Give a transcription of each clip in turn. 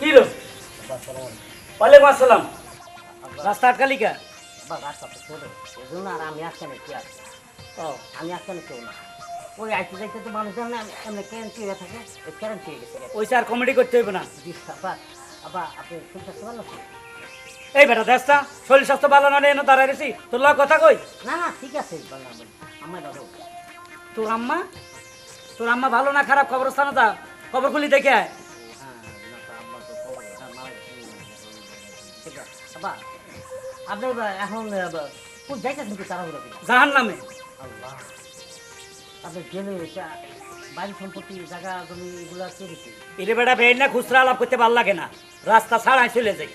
কি ওয়ালাইকুম আসসালাম। রাস্তা বা রাস্তা তো আর আমি কি আছে ও আমি আসখানে কেউ না। ওই আইতে যাইতে তো মানুষজন না এমনি ক্যারেন্সি হয়ে থাকে ওই ক্যারেন্সি হয়ে গেছে। ওই আর কমেডি করতে হইবে না। জি আবার আবার আপনি এই বেটা দেশটা শরীর স্বাস্থ্য ভালো না এনে দাঁড়ায় রয়েছি? তোর লগ কথা কই? না না ঠিক আছে আমার তোর আম্মা? তোর আম্মা ভালো না খারাপ? খবরস্থানে যা খবর খুলি দেখে আয়। ঠিক আছে আবার আপনি এখন কোন যাইতেছেন কি তাড়াহুড়ো জাহান নামে আল্লাহ। আপনি গেলে বাড়ি সম্পত্তি জায়গা জমি এগুলো কে দিচ্ছে এলে বেটা বের না খুচরা আলাপ করতে ভালো লাগে না। রাস্তা ছাড়াই চলে যাই।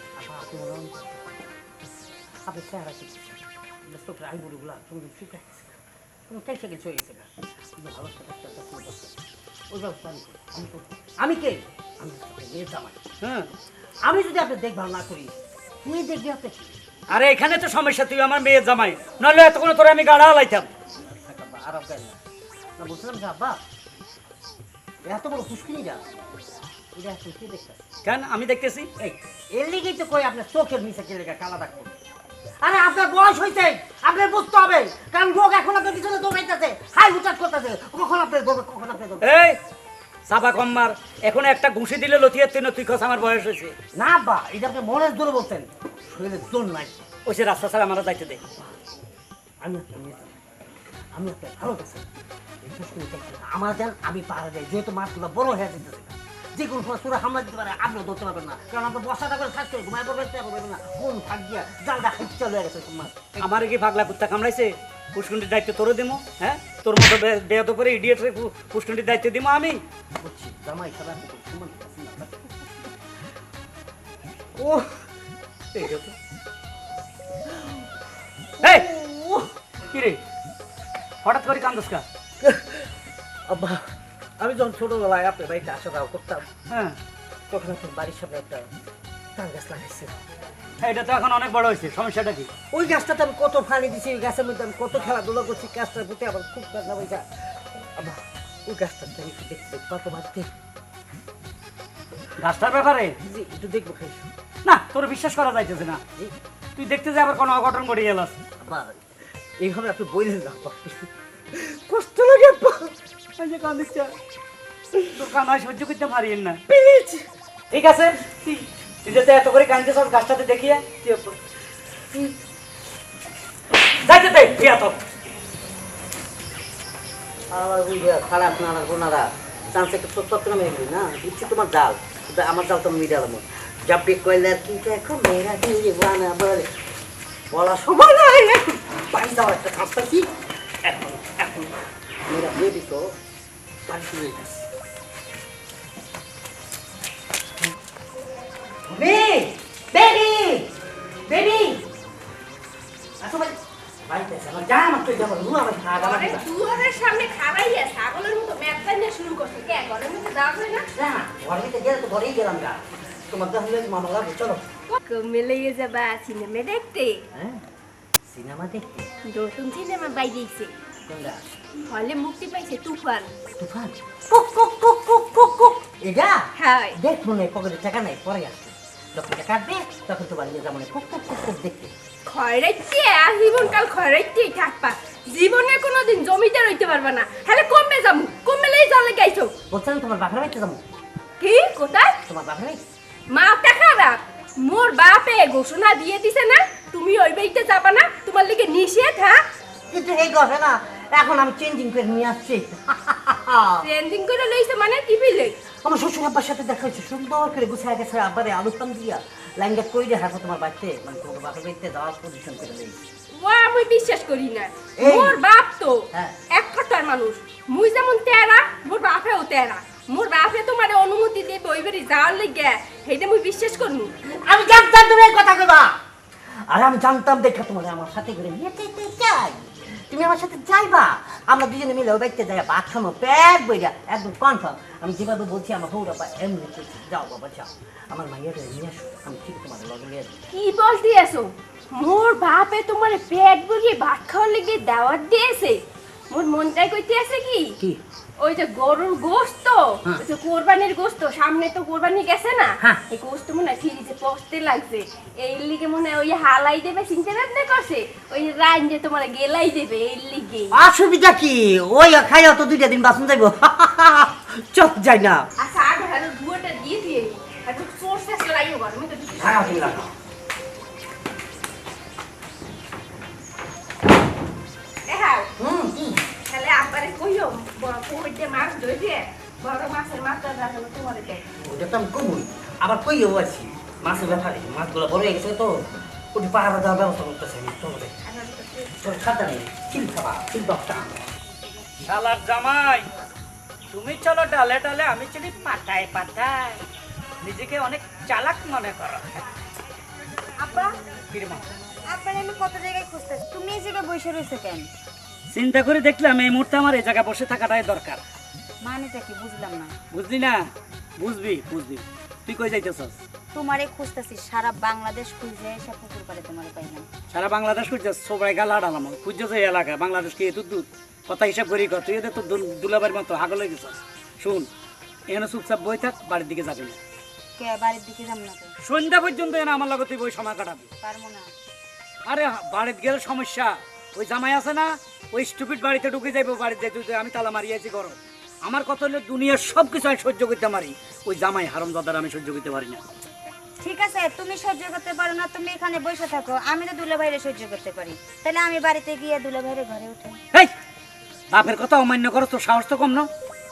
আপনি চেহারা চোখের আইবুড়িগুলো তুমি গেছে। ভালো ওই ব্যবস্থা আমি কে? আমি হ্যাঁ। আমি যদি আপনি দেখভাল না করি দেখবে আপনি আরে এখানে তো সমস্যা তুই আমার মেয়ের জামাই। নাহলে এতক্ষণ তোর আমি গাড়া হালাইতাম। আব্বা, আর আপনার না। না বলছিলাম যে আব্বা এত বড় খুশকিনি যা। এটা এখন কি দেখতে? কেন? আমি দেখতেছি। এই এর লিগেই তো কই আপনার চোখের নিচে কে লেগে কালা দাগ আরে আপনার বয়স হয়েছে আপনার বুঝতে হবে। কারণ রোগ এখন আপনার পিছনে দৌড়াইতেছে হাই হুটাট করতেছে। কখন আপনার কখন আপনার এই চাপা কম্মার এখন একটা ঘুষি দিলে লথিয়ার তুই তুই খস আমার বয়স হয়েছে। না বা এটা আপনি মনের জোরে বলতেন। জোর নাই। ওই সে রাস্তা ছাড়া আমার দায়িত্ব দে। আমি। আমি একটা ভালো কাছে আমার দেন আমি পারা যাই যেহেতু মাছগুলো বড় হয়ে যেতেছে যে কোনো সময় সুরা হামলা দিতে পারে আপনিও ধরতে পারবেন না। কারণ আপনার বসাটা করে থাকতে ঘুমায় পড়বেন করবেন না। কোন দিয়া জালটা চলে গেছে মাছ আমার কি পাগলা কুত্তা কামড়াইছে? পুষ্কুন্ডির দায়িত্ব তোরও দেবো হ্যাঁ? তোর মতো বেয়াদ করে ইডিয়েট পুষ্কুন্ডির দায়িত্ব দিব আমি। ও হঠাৎ করে কান্দস কা? আব্বা আমি যখন ছোটবেলায় আপনার বাড়িতে আসা যাওয়া করতাম হ্যাঁ। তখন আপনার বাড়ির সামনে একটা তাল গাছ লাগাইছে এটা তো এখন অনেক বড় হয়েছে সমস্যাটা কি? ওই গাছটাতে আমি কত পানি দিছি ওই গাছের মধ্যে আমি কত খেলাধুলা করছি গাছটার প্রতি আমার খুব কান্না হয়েছে ওই গাছটার একটু দেখতে বাড়তে। গাছটার ব্যাপারে? জি একটু দেখব খাই না তোর বিশ্বাস করা যাইতেছে না। তুই দেখতে যে আবার কোনো অঘটন ঘটে আব্বা এইভাবে আপনি বললেন না কষ্ট লাগে যে কান্দিস তোর সহ্য করতে পারিয়েন না। প্লিজ। ঠিক আছে? তুই তুই যাতে এত করে কান্দিস আর গাছটাতে দেখিয়ে তুই যাইতে দে তুই এত ওই যে খারাপ নানা গোনারা চান্স একটা নামে এগুলি, না? বুঝছি তোমার জাল। কিন্তু আমার জাল তো মিডালাম যাবে কয়লার কিন্তু এখন মেয়েরা দিয়ে বানা বলে। বলা সময় নাই বাড়ি যাওয়ার একটা কাজ পাইছি এখন এখন। মেয়েরা দিয়ে দিত বাড়ি বেবি বেবি বেবি আসো বাড়ি বাড়িতে আছে আমার জানা মাত্র যাব রুয়া আমার খাওয়া ঘরে দুয়ারের সামনে খাড়াইয়া ছাগলের মতো ম্যাথটা নিয়ে শুরু করছে। কে ঘরের মধ্যে যাওয়া যায় না? না ঘরে তো গেলে তো ঘরেই গেলাম গা। তোমার তো হলে মামা লাগবে চলো। কমে যাবা সিনেমা দেখতে? হ্যাঁ সিনেমা দেখতে? নতুন সিনেমা বাইরেছে। কোনটা? হলে মুক্তি পাইছে তুফান। তুফান? কুক কুক কুক কুক কুক কুক। এটা হ্যাঁ। দেখ মনে পকেটে টাকা নাই পরে আসবে যখন কাটবে তখন তোমার নিয়ে যাব কুক কুক কুক কুক দেখতে খয়রাইতে জীবন কাল খয়রাইতেই থাকবা। জীবনে কোনোদিন জমিদার হইতে পারবা না। হলে কমবে যাব কমবেলেই জলে গাইছো। বলছিলাম তোমার বাপের বাড়িতে যাব কি? কোথায়? তোমার বাপের বাড়ি? মাথা খারাপ মোর বাপে ঘোষণা দিয়ে দিছে না তুমি ওই বাড়িতে যাবা না তোমার লিগে নিষেধ হ্যাঁ? কিন্তু এই কথা না এখন আমি চেঞ্জিং করে নিয়ে আসছি। ট্রেন্ডিং করে লইছে মানে টিভি বিলে? আমার শ্বশুর আব্বার সাথে দেখা হয়েছে সুন্দর করে গুছায় গেছে আব্বারে আলুতাম দিয়া লাইন গেট করে দিয়ে হাঁটো তোমার বাড়িতে মানে তোমার বাপের বাড়িতে যাওয়ার পজিশন করে দিয়েছি। ও আমি বিশ্বাস করি না। মোর বাপ তো হ্যাঁ। এক কথার মানুষ। মুই যেমন তেরা মোর বাপেও তেরা। মোর বাপে তোমার অনুমতি দেবে ওই বাড়ি যাওয়ার লেগে সেইটা মুই বিশ্বাস করব আমি জানতাম তুমি কথা কইবা। আর আমি জানতাম দেখা তোমার আমার সাথে করে নিয়ে চাই। তুমি আমার সাথে যাইবা। আমরা দুজনে মিলে ও বাড়িতে যাই বাথরুমে প্যাক বইরা একদম কনফার্ম আমি যেভাবে বলছি, আমার হৌরা বা এমনি যাও বাবা, যাও। আমার মাইয়ারে নিয়ে আসো। আমি ঠিক তোমার লগে নিয়ে কি বলতে আসো মোর বাপে তোমার পেট বুঝিয়ে ভাত খাওয়ার লেগে দাওয়াত দিয়েছে। মোর মনটাই কইতে আছে কি? কি? ওই যে গরুর গোস্ত হ্যাঁ। ওই যে কোরবানির গোস্ত সামনে তো কোরবানি গেছে না? হ্যাঁ। এই গোস্ত মনে হয় ফ্রিজে পচতে লাগছে। এই লিগে মনে হয় ওই হালাই দেবে চিনতে করছে? ওই যে তোমার গেলাই দেবে এই লিগে। অসুবিধা কি? ওই খাইয়া তো দুইটা দিন বাসন যাইব। চোখ যায় না। আচ্ছা আর ভালো ধুয়োটা দিয়ে দিয়ে আর তো পুকুর দিয়ে মাছ ধরে বড় মাছের মাথা রাখল তোমার ওটা তো আমি কমই আবার কইও আছি মাছের ব্যাপারে মাছগুলো বড় হয়ে গেছে তো ওটি পাহাড়া দেওয়ার ব্যবস্থা করতেছে আমি তোমাদের তোর খাতা নেই চিল খাবা চিল বক্তা শালার জামাই তুমি চলো ডালে ডালে আমি চলি পাতায় পাতায়। নিজেকে অনেক চালাক মনে করো। আপা কিরমা আপনার আমি কত জায়গায় খুঁজতেছি? তুমি এই জায়গায় বসে রয়েছে কেন? চিন্তা করে দেখলাম এই মুহূর্তে আমার এই জায়গায় বসে থাকাটাই দরকার। মানেটা কি বুঝলাম না। বুঝলি না? বুঝবি বুঝবি। তুই কই যাইতেছস? তোমারে খুঁজতেছি সারা বাংলাদেশ খুঁজে এসে পুকুর পাড়ে তোমারে পাইলাম। সারা বাংলাদেশ সবাই গালা ডালাম এলাকা? বাংলাদেশ কি এত দূর? কথা হিসাব করি কর। তুই এদের তো মতো হাগল হয়ে গেছস। শুন এখানে চুপচাপ বই থাক বাড়ির দিকে যাবি না। কে বাড়ির দিকে যাম না সন্ধ্যা পর্যন্ত এনে আমার লগে তুই বই সময় কাটাবি। পারব না। আরে বাড়িতে গেলে সমস্যা। ওই জামাই আছে না ওই স্টুপিড বাড়িতে ঢুকে যাইবো বাড়িতে যাইতে আমি তালা মারিয়েছি গরম। আমার কত হলে দুনিয়ার সব কিছু আমি সহ্য করতে পারি। ওই জামাই হারম দাদার আমি সহ্য করতে পারি না। ঠিক আছে তুমি সহ্য করতে পারো না তুমি এখানে বসে থাকো। আমি তো দুলা ভাইরে সহ্য করতে পারি। তাহলে আমি বাড়িতে গিয়ে দুলা ভাইরে ঘরে উঠে। এই বাপের কথা অমান্য করো তোর সাহস তো কম না।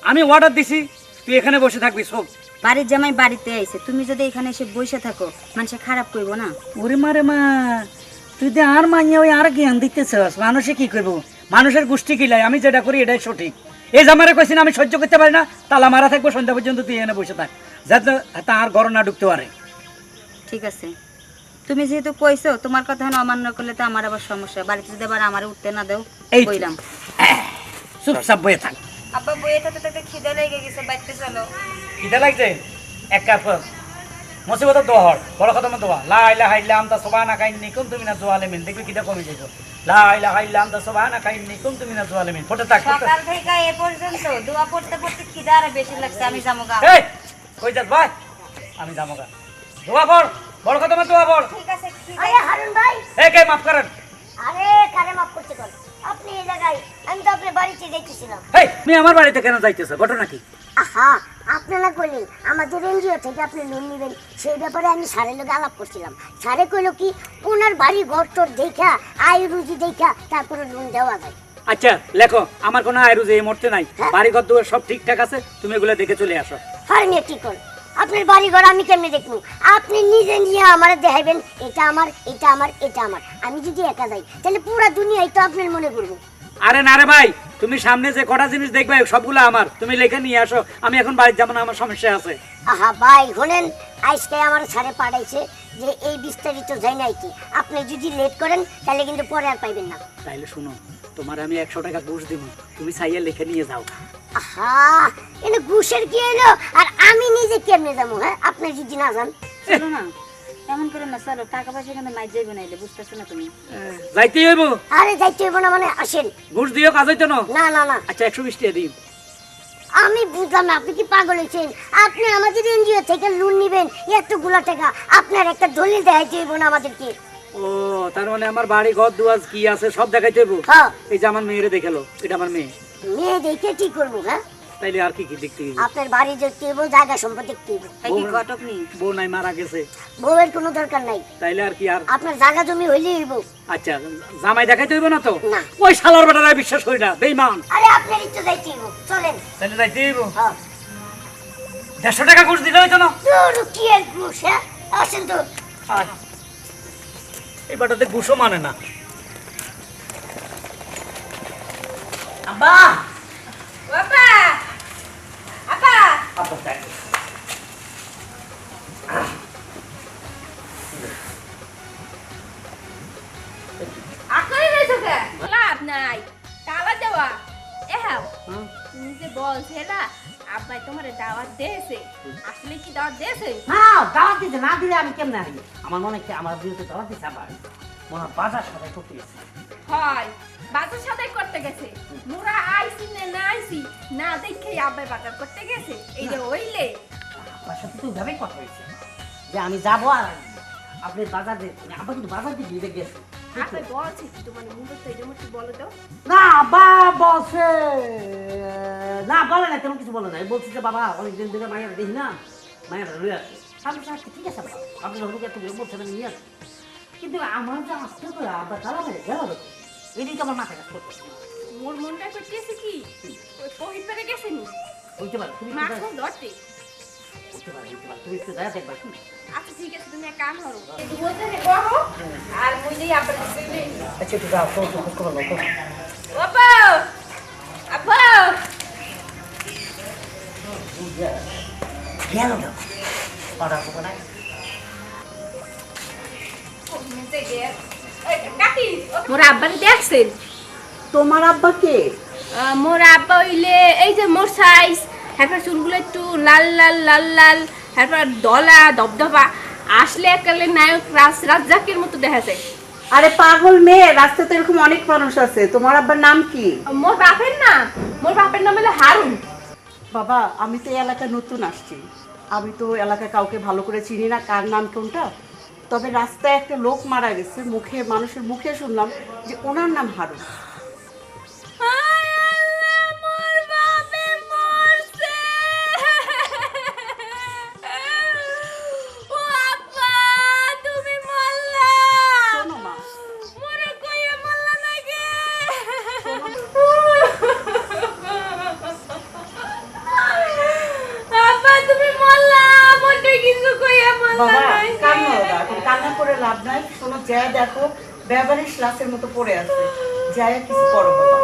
আমি অর্ডার দিছি তুই এখানে বসে থাকবি সব বাড়ির জামাই বাড়িতে আইছে তুমি যদি এখানে এসে বসে থাকো মানুষে খারাপ করব না। ওরে মারে মা তুই যে আর মাইয়া ওই আর জ্ঞান দিতেছস মানুষে কি করব? মানুষের গোষ্ঠী কিলাই আমি যেটা করি এটাই সঠিক। এই জামারে কইছি না আমি সহ্য করতে পারি না তালা মারা থাকব সন্ধ্যা পর্যন্ত তুই এনে বসে থাক। যাতে তার ঘর না ঢুকতে পারে। ঠিক আছে। তুমি যেহেতু কইছো তোমার কথা না অমান্য করলে তো আমার আবার সমস্যা। বাড়িতে যদি আবার আমার উঠতে না দেও এই। কইলাম চুপচাপ বয়ে থাক। আব্বা বইয়ে থাকতে থাকতে খিদে লেগে গেছে বাড়িতে চলো। কিটা লাগছে? এক কাপ মুসিবত দোয়া হর বড় কথা দোয়া। লা ইলাহা ইল্লা আনতা সুবহানাকা কাইন্নি কুনতু জোয়ালে জালিমিন দেখবি কিটা কমে যাইতো লা ইলাহা ইল্লা আনতা সুবহানাকা কাইন্নি কুনতু মিনাজ জালিমিন ফটো থাক ফটো সকাল থেকে এ পর্যন্ত দোয়া পড়তে পড়তে খিদে আরও বেশি লাগছে আমি যাব গা এই কই যাস ভাই? আমি যাব গা দোয়া পড় বড় কথা দোয়া পড়। ঠিক আছে আরে হারুন ভাই। এই কে মাফ করেন। আরে কারে মাফ করতে কর? আপনি এই জায়গায় আমি তো আপনার বাড়িতে দেখতেছিলাম এই তুমি আমার বাড়িতে কেন যাইতেছো? ঘটনা কি? আহা আপনারা কইলেন আমাদের এনজিও থেকে আপনি লোন নেবেন সেই ব্যাপারে আমি সারের লোক আলাপ করছিলাম। সারে কইলো কি ওনার বাড়ি ঘর তোর দেখা আয় রুজি দেখা তারপরে লোন দেওয়া যায়। আচ্ছা লেখো আমার কোনো আয়রুজ এই মুহূর্তে নাই। বাড়ি ঘর দুয়ার সব ঠিকঠাক আছে? তুমি এগুলো দেখে চলে আসো। হয় না ঠিক কর। আপনার বাড়ি ঘর আমি কেমনে দেখব? আপনি নিজে নিয়ে আমার দেখাইবেন এটা আমার এটা আমার এটা আমার। আমি যদি একা যাই তাহলে পুরা দুনিয়ায় তো আপনার মনে করব। আরে না রে ভাই তুমি সামনে যে কটা জিনিস দেখবে সবগুলো আমার। তুমি লেখে নিয়ে আসো আমি এখন বাড়ির যাব না আমার সমস্যা আছে। আহা ভাই শোনেন আজকে আমার সারে পাঠাইছে যে এই বিস্তারিত যাই নাই কি? আপনি যদি লেট করেন তাহলে কিন্তু পরে আর পাইবেন না। তাইলে শুনো তোমার আমি একশো টাকা ঘুষ দিব তুমি চাইয়া লিখে নিয়ে যাও। আহা এনে ঘুষের কি এলো আর আমি নিজে কেমনে যাব হ্যাঁ? আপনি যদি না যান। চলো না? এমন করে না চলো টাকা পয়সা কিন্তু মাই যাইবে নাইলে বুঝতেছো না তুমি? যাইতে হইব। আরে যাইতে হইব না মানে আসেন। ঘুষ দিও কাজ হইতো না? না না না। আচ্ছা টাকা দিই আমি বুঝলাম না আপনি কি পাগল হয়েছেন? আপনি আমাদের এনজিও থেকে লোন নেবেন এতগুলো টাকা। আপনার একটা দলিল দেখাইতে হইব না আমাদেরকে। ও তার মানে আমার বাড়ি ঘর দুয়াজ কি আছে সব দেখাইতে হইব? হ্যাঁ। এই যে আমার মেয়েরে দেখাল এটা আমার মেয়ে। মেয়ে দেখে কি করব হ্যাঁ? তাইলে আর কি কি দেখতে হইব আপনার বাড়ি দেখতে হইব জায়গা সম্পদ দেখতে কি ঘটক নি? বউ নাই মারা গেছে। বউয়ের কোনো দরকার নাই। তাইলে আর কি আর আপনার জায়গা জমি হইলেই হইব। আচ্ছা জামাই দেখাইতে হইব না তো? না। ওই শালার বেটারা বিশ্বাস করি না বেইমান। আরে আপনার ইচ্ছে যাইতে হইব। চলেন। তাইলে যাইতে হইব? হ্যাঁ দেড়শো টাকা ঘুষ দিলে হইতো না? কি আর ঘুষ হ্যাঁ? আসেন তো। এই বেটাতে ঘুষও মানে না। আব্বা বাবা দেখ। আকরে রইছো কে? লাভ নাই। তালা দেওয়া। এ হাও তুমি যে বলছে না আব্বাই তোমার দাওয়াত দিয়েছে। আসলে কি দাওয়াত দিয়েছে? হ্যাঁ দাওয়াত দিতে না দিলে আমি কেমনে আসি আমার মনে হচ্ছে আমার বিরুদ্ধে দাওয়াত দিচ্ছে আবার ওরা বাজার সাথে করতে গেছে। হয় বাজার সাদাই করতে গেছে। মোরা আইছি না না আইছি না দেখে আব্বাই বাজার করতে গেছে। এই যে হইলে। আপনার সাথে তো ওইভাবেই কথা হয়েছে। যে আমি যাব আর আপনি বাজার দিয়ে আবার কিন্তু বাজার দিয়ে দিয়ে গেছে। আব্বাই বলছে কি তোমার মুখে তো এটা বলো না বা বলছে না বলে না তেমন কিছু বলে না বলছে যে বাবা অনেকদিন ধরে মায়ের দেখি না। মায়ের রয়ে আছে আমি আচ্ছা ঠিক আছে বাবা। আপনি বলছেন নিয়ে আসছি। কিন্তু আমার যে আসতে করে আবার তালা মেরে গেল এদিকে আমার মাথা কাজ করতেছে না। মোর মনটা করতেছে কি? ওই পহিত পেরে গেছে নি? বলতে পারো তুমি মাছ যাও- ধরতে বলতে পারো পারো তুমি একটু যায় দেখবা কি? আচ্ছা ঠিক আছে তুমি এক কাম করো। একটু বলতে রে করো আর মুই যাই আব্বার কাছে আচ্ছা তো তো। গেল। না করব মোর আব্বারে দেখছেন তোমার আব্বা কে? মোর আব্বা হইলে এই যে মোর সাইজ হ্যাঁ চুলগুলো একটু লাল লাল লাল লাল হ্যাঁ দলা দবদবা আসলে একালে নায়ক রাজ রাজ্জাকের মতো দেখা যায়। আরে পাগল মেয়ে রাস্তাতে এরকম অনেক মানুষ আছে। তোমার আব্বার নাম কি? মোর বাপের নাম? মোর বাপের নাম হলো হারুন। বাবা আমি তো এই এলাকায় নতুন আসছি। আমি তো এলাকায় কাউকে ভালো করে চিনি না। কার নাম কোনটা? তবে রাস্তায় একটা লোক মারা গেছে মুখে মানুষের মুখে শুনলাম যে ওনার নাম হারুন। দেখো ব্যাপারে শ্লাসের মতো পড়ে আছে। যাই কিছু করো বাবা।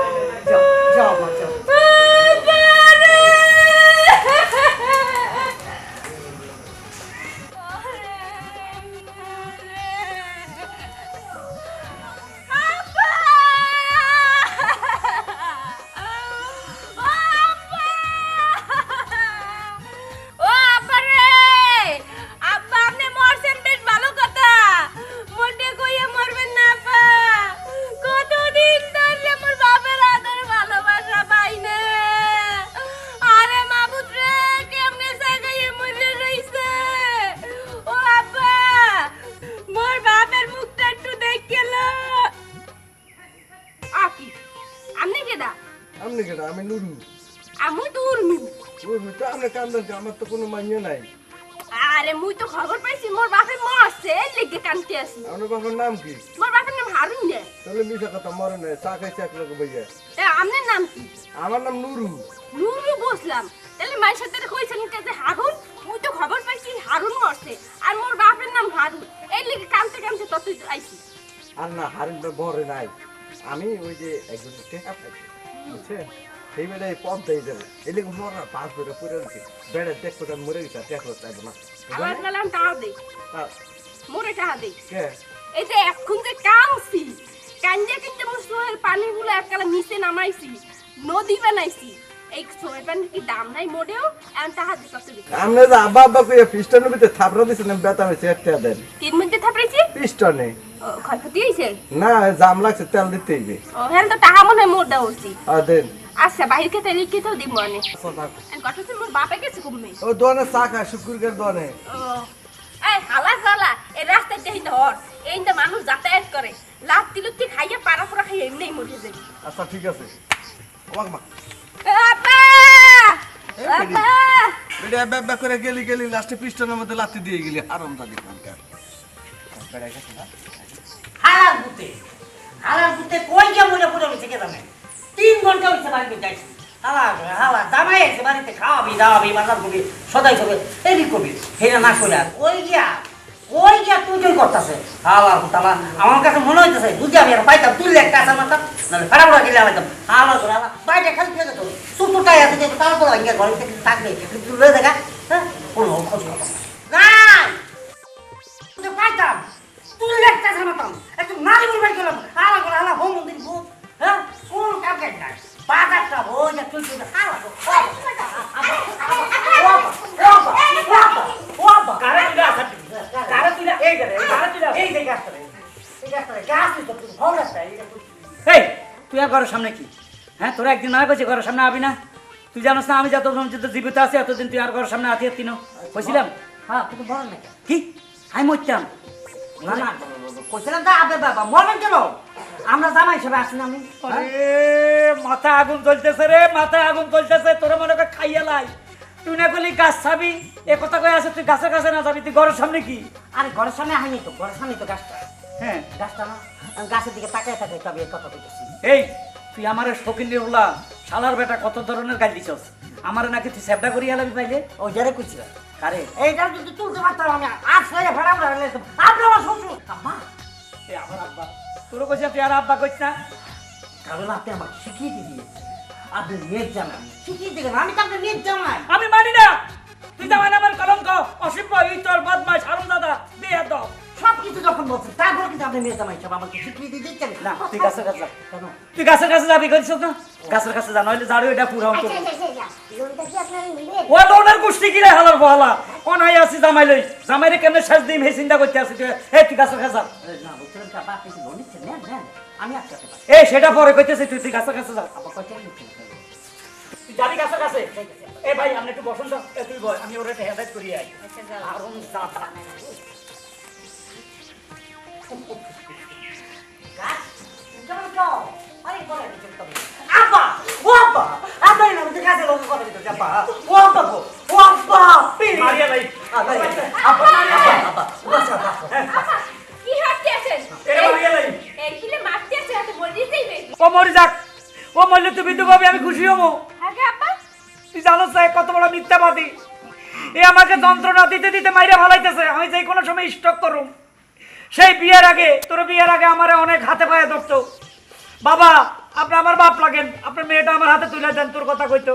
নুরু তো আপনি কান্দেন কে? আমার তো কোনো মাইনে নাই। আরে মুই তো খবর পাইছি মোর বাপে মরছে লেগে কানতে আসি আপনার বাবার নাম কি? মোর বাপের নাম হারুন নে তাহলে মিশা কথা মরে নাই চা খাইছে এক লোক এ আমনের নাম কি? আমার নাম নুরু। নুরু বসলাম তাহলে মায়ের সাথে কইছেন কাছে হারুন? মুই তো খবর পাইছি হারুন মরছে আর মোর বাপের নাম হারুন। এই লেগে কানতে কানতে তত আইছি। আর না হারিন বরে নাই। আমি ওই যে একজন টেকা পাইছি বুঝছেন? সেই বেলায় পদ্মাই যাবে এলে মরা পাঁচ বেড়ে পড়ে রয়েছে বেড়ে দেখো তার মরে গেছে টেকলো চাইব না আমার গেলাম টাকা দে। তা- মোরে টাকা কে? এই যে এখন যে কামছি কান্দে কিন্তু মোর সোহের পানিগুলো এককালে নিচে নামাইছি নদী বানাইছি। এই সোহের পানির কি দাম নাই মোটেও? এখন টাকা দিতে আপনি যে আব্বা আব্বা কইয়া পিস্টনের ভিতরে থাপড়া ব্যথা হয়েছে একটা দেন। তিন মিনিটে থাপড়েছি পিস্টনে। ক্ষয়ক্ষতি হয়েছে? না জাম লাগছে তেল দিতে হইবে। ও হ্যাঁ তো টাকা মনে হয় দেন। আচ্ছা বাহির খেতে লিখে তো দিব মনে আচ্ছা, থাক। কথা তো মোর বাপে গেছে কমবে ও দোয়ানে চা খায় দোয়ানে। এই হালা হালা এই রাস্তায় দেখি ধর এই তো মানুষ যাতায়াত করে লাত্তি লুত্তি খাইয়ে পাড়া পোড়া খাইয়ে এমনি মরে যাবে আচ্ছা ঠিক আছে। আমাকে মা। আপা আপা এটা ব্যাপ করে গেলি গেলি লাস্টে পিস্টনের মধ্যে লাত্তি দিয়ে গেলি আরাম দাদি খানকার হালার পুতে হালার পুতে কই গিয়ে মরে পড়ে রয়েছে কে জানে তিন ঘণ্টা হয়েছে বাড়িতে যাইছি। হালা জামাই আছে বাড়িতে, খাওয়াবি, দাওয়াবি বাজার করবি সদাই করবি। এদি করবি, হেরা না করে আর ওই গিয়া ওই গিয়া তুই তুই করতেছে। হালা তালা, আমার কাছে মনে হইতেছে, বুঝি আমি আর পাইতাম তুই একটা আসা মাতাম নাহলে খারাপ লাগে গেলে আলাইতাম হালা করে হালা, বাইরে খালি ফেলে তো সুতোটাই আছে যে তারপর ইঙ্গে ঘরে থেকে থাকবে তুই লয়ে দেখা হ্যাঁ? কোনো খোঁজ নাই। না পাইতাম তুই একটা জানাতাম একটু নারী বলবাই গেলাম হালা করে হালা, হোম মন্দির Paga তুই আর ঘরের সামনে কি হ্যাঁ তোরা একদিন মারা করছি ঘরের সামনে আবি না তুই জানোস না আমি যতদিন যত জীবিত আছি এতদিন তুই আর ঘরের সামনে আতি আতিন বসিলাম হ্যাঁ তুই বল কি আমি মরতাম না না কইছিলাম আবে বাবা মরবেন কেন? আমরা জামাই হিসেবে আসি না আমি? মাথা আগুন জ্বলতেছে রে মাথা আগুন জ্বলতেছে। তোরা মনে কর খাইয়া লাই তুই না করলি গাছ ছাবি? এ কথা কয়ে আছে তুই গাছের কাছে না যাবি তুই ঘরের সামনে কি? আরে ঘরের সামনে আইনি তো ঘরের সামনে তো গাছটা। হ্যাঁ। গাছটা না গাছের দিকে তাকায় তাকায় তবে এই কথা কইতেছি। এই তুই আমার নিরুলা শালার বেটা কত ধরনের গাল দিছস? আমার নাকি তুই সেবটা করিয়া লাগবি পাইলে? ওই যারে কইছিলাম। কারে এইটা যদি তুলতে পারতাম আমি। আজ ফেলে ফেরা উড়া ফেলে আপনি আমার শ্বশুর। আম্মা এ আমার আব্বা। তোর কইছে তুই আর আব্বা কইছ না। কারণ আপনি আমাকে শিখিয়ে দিয়েছেন। আপনি মেয়ের জামাই। শিখিয়ে দিলেন। আমি তো আপনার মেয়ের জামাই। আমি মানি না। তুই জামাই আমার কলঙ্ক অসভ্য ইতর বদমাস আরম দাদা বিয়ে দাও সব কিছু যখন বলছেন তারপরে কিন্তু আপনি মেয়ের জামাই সব আমাকে শিখিয়ে দিচ্ছেন। না তুই গাছের কাছে যা। কেন? তুই গাছের কাছে যাবি কইছিস না? গাছের কাছে যা নইলে জাড়ু এটা পুরো অন্তর। আচ্ছা আচ্ছা আচ্ছা লোনটা কি আপনারা নেবেন ও লোনের গোষ্ঠী কিরে হালার বহালা? অনাই আছি জামাই লই। জামাইরে কেমনে শেষ দিম হে চিন্তা করতে আছি তুই? এই তুই গাছের কাছে যা। না বলছিলাম কি আপনি কি লোন নিচ্ছেন? নেন নেন। আমি একসাথে এই সেটা পরে কইতেছি তুই তুই গাছের কাছে যা। আপা কয়টা তুই যাবি গাছের কাছে? এ ভাই আমি একটু বসন্ত এ তুই বল আমি ওরা হেদায়ত করিয়ে আই। দাদা ও মরলে পাবি আমি খুশি হব কত বড় মিথ্যাবাদী এ আমাকে যন্ত্রণা দিতে দিতে মাইরে ভালাইতেছে আমি যে কোনো সময় স্টক করুম। সেই বিয়ের আগে, তোর বিয়ের আগে আমার অনেক হাতে পায়ে ধরতো। বাবা, আপনি আমার বাপ লাগেন আপনার মেয়েটা আমার হাতে তুলে দেন, তোর কথা কইতো।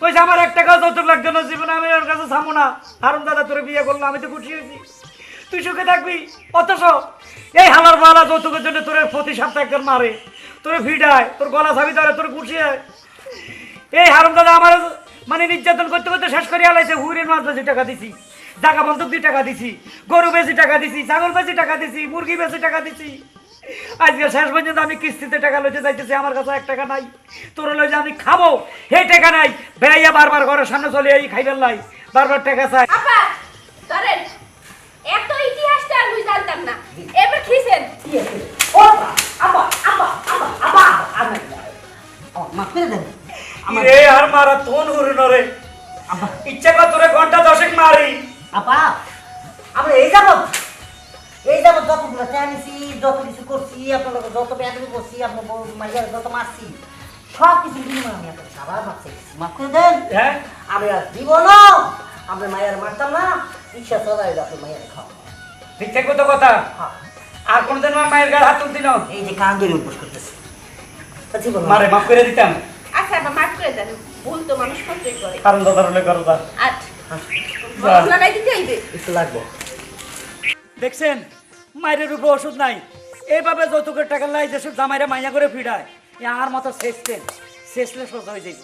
কইছে, আমার এক টাকা যৌতুক লাগতো না, জীবনে আমি ওর কাছে থামো না। হারুন দাদা, তোর বিয়ে করল, আমি তো খুশি হয়েছি। তুই সুখে থাকবি? অথচ এই হালার বালা যৌতুকের জন্য তোর প্রতি সপ্তাহে একজন মারে। তোর ভিড়ায়, তোর গলা ছাবি ধরে, তোর হয়। এই হারাম দাদা আমার মানে নির্যাতন করতে করতে শেষ করে আলাইছে, হুইরের মাছ টাকা দিছি। জাগা বন্ধক দুই টাকা দিছি গরু বেশি টাকা দিছি ছাগল বেশি টাকা দিছি মুরগি বেশি টাকা দিছি। আজকে শেষ পর্যন্ত আমি কিস্তিতে টাকা লইতে যাইতেছি আমার কাছে এক টাকা নাই। তোর লই যে আমি খাব হে টাকা নাই। বেড়াইয়া বারবার ঘরের সামনে চলে এই খাইবেন লাই বারবার টাকা চাই। এত ইতিহাসটা আমি জানতাম না। এবার খিসেন ও আপা আপা আপা আপা আপা আমি আমার মাফ করে দেন। আমার রে আর মারা তোন হুরুন রে ইচ্ছা কর তোরে ঘণ্টা দশেক মারি। আপা আমরা এই যাবত এই যাবত যতগুলো জানিছি যত কিছু করছি আপনার যত ব্যায়াম করছি আপনার মাইয়ার যত মারছি সব কিছু বিনিময়ে আমি আপনার সাবার মাপ মাফ করে দেন। হ্যাঁ? আমি আর দিব আপনার মায়ের মারতাম না। ইচ্ছা চলাই আপনার মায়ের খাওয়া ঠিক থাকব কথা? হ্যাঁ। আর কোনদিন আমার মায়ের গায়ে হাত তুলতি না? এই যে কান ধরে উপোস করতেছে। জীবন মারে মাফ করে দিতাম। আচ্ছা মাফ করে দেন। ভুল তো মানুষ করতেই করে কারণ হলে করো লাগবে। দেখছেন? মায়ের উপর ওষুধ নাই। এইভাবে যৌতুকের টাকা লাই যেসব জামাইরা মাইয়া করে ফিরায়। আর মতো শেষ শেষলে সোজা হয়ে যাইব।